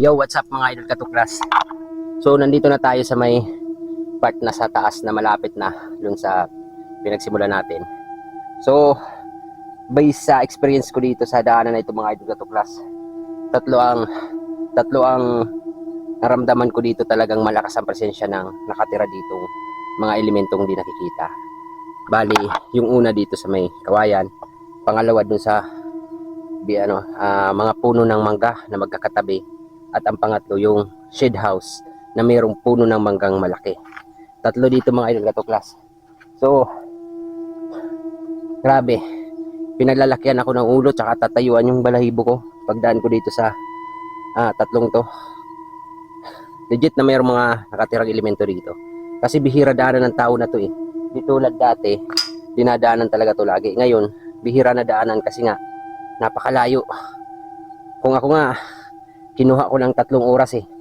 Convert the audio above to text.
Yo, what's up mga idol katuklas? So, nandito na tayo sa may part na sa taas na malapit na dun sa pinagsimula natin. So, based sa experience ko dito sa daanan na ito mga idol katuklas, tatlo ang tatlo ang naramdaman ko dito talagang malakas ang presensya ng nakatira ditong mga elementong di nakikita. Bali, yung una dito sa may kawayan, pangalawa dun sa di ano, ah, mga puno ng mangga na magkakatabi at ang pangatlo yung shade house na mayroong puno ng manggang malaki. Tatlo dito mga idol katuklas. So, grabe. Pinaglalakyan ako ng ulo tsaka tatayuan yung balahibo ko pagdaan ko dito sa ah, tatlong to. Legit na mayroong mga nakatirang elemento dito. Kasi bihira daanan ng tao na to eh. Di tulad dati, dinadaanan talaga to lagi. Ngayon, bihira na daanan kasi nga napakalayo. Kung ako nga, kinuha ko ng tatlong oras eh.